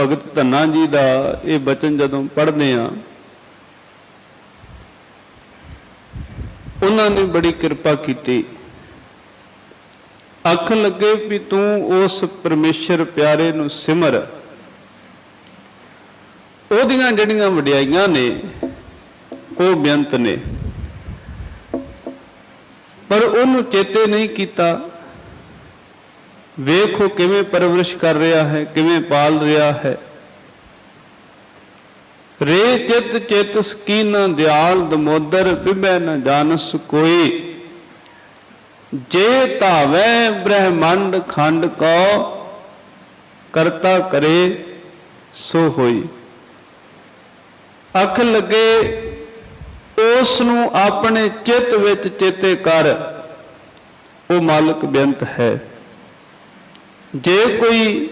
ਭਗਤ ਧੰਨਾ ਜੀ ਦਾ ਇਹ ਬਚਨ ਜਦੋਂ ਪੜ੍ਹਦੇ ਆ ਉਹਨਾਂ ਨੇ ਬੜੀ ਕਿਰਪਾ ਕੀਤੀ। ਅੱਖ ਲੱਗੇ ਵੀ ਤੂੰ ਉਸ ਪਰਮੇਸ਼ਰ ਪਿਆਰੇ ਨੂੰ ਸਿਮਰ। ਉਹਦੀਆਂ ਜਿਹੜੀਆਂ ਵਡਿਆਈਆਂ ਨੇ, ਉਹ ਬੇਅੰਤ ਨੇ। ਪਰ ਉਹਨੂੰ ਚੇਤੇ ਨਹੀਂ ਕੀਤਾ। ਵੇਖੋ ਕਿਵੇਂ ਪਰਵਰਿਸ਼ ਕਰ ਰਿਹਾ ਹੈ, ਕਿਵੇਂ ਪਾਲ ਰਿਹਾ ਹੈ। ਰੇ ਚਿਤ ਚਿਤ ਸਕੀਨ ਦਿਆਲ ਦਮੋਦਰ, ਬਿਬੈ ਨ ਜਾਣਸ ਕੋਈ। ਜੇ ਧਾਵੈ ਬ੍ਰਹਮੰਡ ਖੰਡ ਕੋ ਕਰਤਾ ਕਰੇ, ਸੋ ਹੋਈ। ਅੱਖ ਲੱਗੇ ਉਸ ਨੂੰ ਆਪਣੇ ਚਿੱਤ ਵਿੱਚ ਚੇਤੇ ਕਰ, ਉਹ ਮਾਲਕ ਬੇਅੰਤ ਹੈ। ਜੇ ਕੋਈ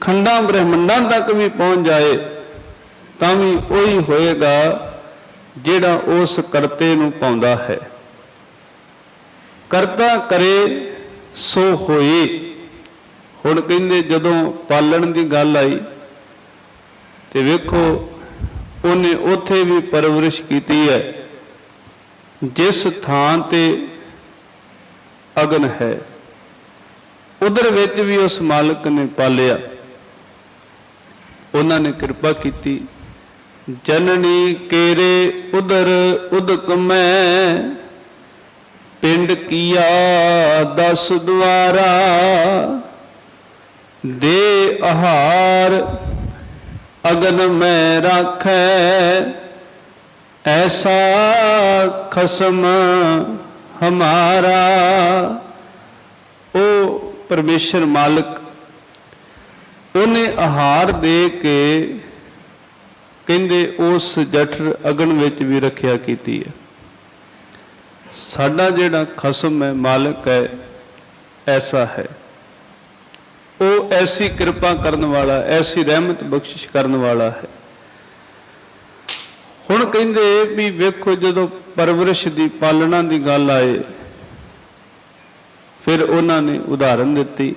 ਖੰਡਾਂ ਬ੍ਰਹਮੰਡਾਂ ਤੱਕ ਵੀ ਪਹੁੰਚ ਜਾਏ, ਤਾਂ ਵੀ ਉਹੀ ਹੋਏਗਾ ਜਿਹੜਾ ਉਸ ਕਰਤੇ ਨੂੰ ਪਾਉਂਦਾ ਹੈ। ਕਰਤਾ ਕਰੇ, ਸੋ ਹੋਏ। ਹੁਣ ਕਹਿੰਦੇ ਜਦੋਂ ਪਾਲਣ ਦੀ ਗੱਲ ਆਈ, ਤੇ ਵੇਖੋ, ਉਹਨੇ ਉੱਥੇ ਵੀ ਪਰਵਰਿਸ਼ ਕੀਤੀ ਹੈ, ਜਿਸ ਥਾਂ ਤੇ ਅਗਨ ਹੈ। ਉਧਰ ਵਿੱਚ ਵੀ ਉਸ ਮਾਲਕ ਨੇ ਪਾਲਿਆ। ਉਹਨਾਂ ਨੇ ਕਿਰਪਾ ਕੀਤੀ। ਜਨਨੀ ਕੇਰੇ ਉਦਰ ਉਦਕ ਮੈਂ, ਪਿੰਡ ਕੀਆ ਦਸ ਦੁਆਰਾ, ਦੇ ਆਹਾਰ ਅਗਨ ਮੈਂ ਰਾਖੈ, ਐਸਾ ਖਸਮ ਹਮਾਰਾ। ਉਹ ਪਰਮੇਸ਼ਰ ਮਾਲਕ, ਉਹਨੇ ਆਹਾਰ ਦੇ ਕੇ ਕਹਿੰਦੇ, ਉਸ ਜਠਰ ਅਗਨ ਵਿੱਚ ਵੀ ਰੱਖਿਆ ਕੀਤੀ ਹੈ। ਸਾਡਾ ਜਿਹੜਾ ਖਸਮ ਹੈ, ਮਾਲਕ ਹੈ, ਐਸਾ ਹੈ। ਉਹ ਐਸੀ ਕਿਰਪਾ ਕਰਨ ਵਾਲਾ, ਐਸੀ ਰਹਿਮਤ ਬਖਸ਼ਿਸ਼ ਕਰਨ ਵਾਲਾ ਹੈ। ਹੁਣ ਕਹਿੰਦੇ ਵੀ ਵੇਖੋ ਜਦੋਂ ਪਰਵਰਿਸ਼ ਦੀ ਪਾਲਣਾ ਦੀ ਗੱਲ ਆਏ ਫਿਰ ਉਹਨਾਂ ਨੇ ਉਦਾਹਰਨ ਦਿੱਤੀ,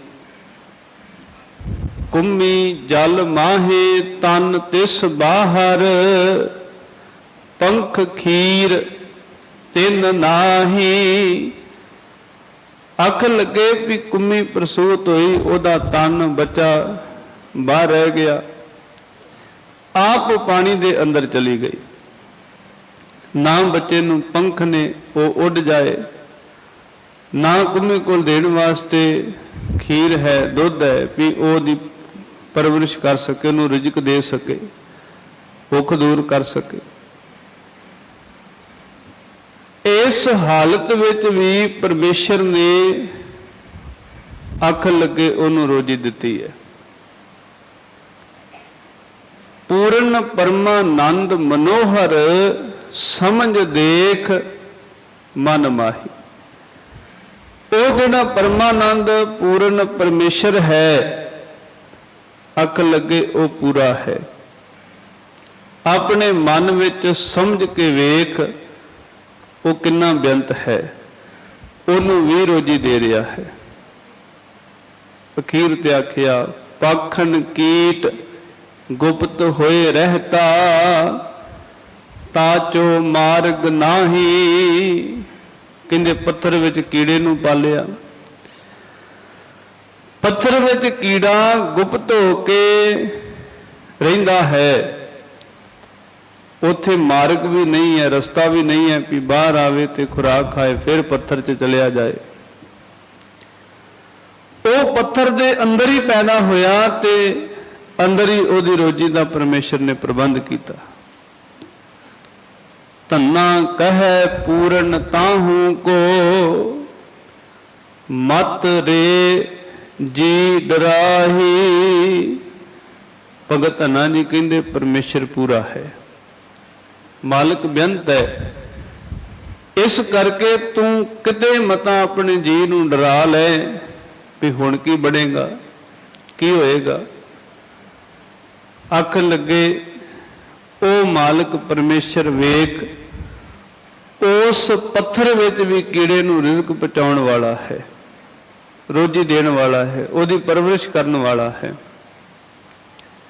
ਕੁੰਮੀ ਜਲ ਮਾਹੇ ਤਨ ਤਿਸ ਬਾਹਰ, ਪੰਖ ਖੀਰ ਤਿੰਨ ਨਾਹੀ। ਅੱਖ ਲੱਗੇ ਵੀ ਕੁੰਮੀ ਪ੍ਰਸੂਤ ਹੋਈ, ਉਹਦਾ ਤਨ ਬੱਚਾ ਬਾਹਰ ਰਹਿ ਗਿਆ। ਆਪ ਪਾਣੀ ਦੇ ਅੰਦਰ ਚਲੀ ਗਈ। ਨਾ ਬੱਚੇ ਨੂੰ ਪੰਖ ਨੇ, ਉਹ ਉੱਡ ਜਾਏ। ਨਾ ਕੁਮੇ ਕੋਲ ਦੇਣ ਵਾਸਤੇ ਖੀਰ ਹੈ, ਦੁੱਧ ਹੈ, ਵੀ ਉਹਦੀ ਪਰਵਰਿਸ਼ ਕਰ ਸਕੇ, ਉਹਨੂੰ ਰਿਜ਼ਕ ਦੇ ਸਕੇ, ਭੁੱਖ ਦੂਰ ਕਰ ਸਕੇ। ਇਸ ਹਾਲਤ ਵਿੱਚ ਵੀ ਪਰਮੇਸ਼ਰ ਨੇ ਅੱਖ ਲੱਗੇ ਉਹਨੂੰ ਰੋਜੀ ਦਿੱਤੀ ਹੈ। ਪੂਰਨ ਪਰਮਾਨੰਦ ਮਨੋਹਰ ਸਮਝ ਦੇਖ ਮਨ ਮਾਹੀ। ਉਹ ਜਿਹੜਾ ਪਰਮਾਨੰਦ ਪੂਰਨ ਪਰਮੇਸ਼ਰ ਹੈ। ਅੱਖ ਲੱਗੇ ਉਹ ਪੂਰਾ ਹੈ। ਆਪਣੇ ਮਨ ਵਿੱਚ ਸਮਝ ਕੇ ਵੇਖ, ਉਹ ਕਿੰਨਾ ਬੇਅੰਤ ਹੈ। ਉਹਨੂੰ ਵੀ ਰੋਜੀ ਦੇ ਰਿਹਾ ਹੈ। ਅਖੀਰ ਤੇ ਆਖਿਆ ਪਾਖਣ ਕੀਟ ਗੁਪਤ ਹੋਏ ਰਹਤਾ, ਤਾਚੋ ਮਾਰਗ ਨਾਹੀ। ਕਹਿੰਦੇ ਪੱਥਰ ਵਿੱਚ ਕੀੜੇ ਨੂੰ ਪਾਲਿਆ। ਪੱਥਰ ਵਿੱਚ ਕੀੜਾ ਗੁਪਤ ਹੋ ਕੇ ਰਹਿੰਦਾ ਹੈ। ਉੱਥੇ ਮਾਰਗ ਵੀ ਨਹੀਂ ਹੈ, ਰਸਤਾ ਵੀ ਨਹੀਂ ਹੈ ਵੀ ਬਾਹਰ ਆਵੇ ਤੇ ਖੁਰਾਕ ਖਾਏ, ਫਿਰ ਪੱਥਰ 'ਚ ਚਲਿਆ ਜਾਏ। ਉਹ ਪੱਥਰ ਦੇ ਅੰਦਰ ਹੀ ਪੈਦਾ ਹੋਇਆ ਤੇ ਅੰਦਰ ਹੀ ਉਹਦੀ ਰੋਜੀ ਦਾ ਪਰਮੇਸ਼ਰ ਨੇ ਪ੍ਰਬੰਧ ਕੀਤਾ। ਧੰਨਾ ਕਹੈ ਪੂਰਨ ਤਾਹੂ ਕੋ। ਮਤ ਰੇ ਜੀ ਦਰਾਹੀ ਭਗਤ ਧੰਨਾ ਜੀ ਕਹਿੰਦੇ ਪਰਮੇਸ਼ਰ ਪੂਰਾ ਹੈ। ਮਾਲਕ ਬੇਅੰਤ ਹੈ। ਇਸ ਕਰਕੇ ਤੂੰ ਕਿਤੇ ਮਤਾ ਆਪਣੇ ਜੀ ਨੂੰ ਡਰਾ ਲੈ ਵੀ ਹੁਣ ਕੀ ਬਣੇਗਾ, ਕੀ ਹੋਏਗਾ। ਅੱਖ ਲੱਗੇ ਉਹ ਮਾਲਕ ਪਰਮੇਸ਼ਰ ਵੇਖ, ਉਸ ਪੱਥਰ ਵਿੱਚ ਵੀ ਕੀੜੇ ਨੂੰ ਰਿਜ਼ਕ ਪਹੁੰਚਾਉਣ ਵਾਲਾ ਹੈ, ਰੋਜੀ ਦੇਣ ਵਾਲਾ ਹੈ, ਉਹਦੀ ਪਰਵਰਿਸ਼ ਕਰਨ ਵਾਲਾ ਹੈ।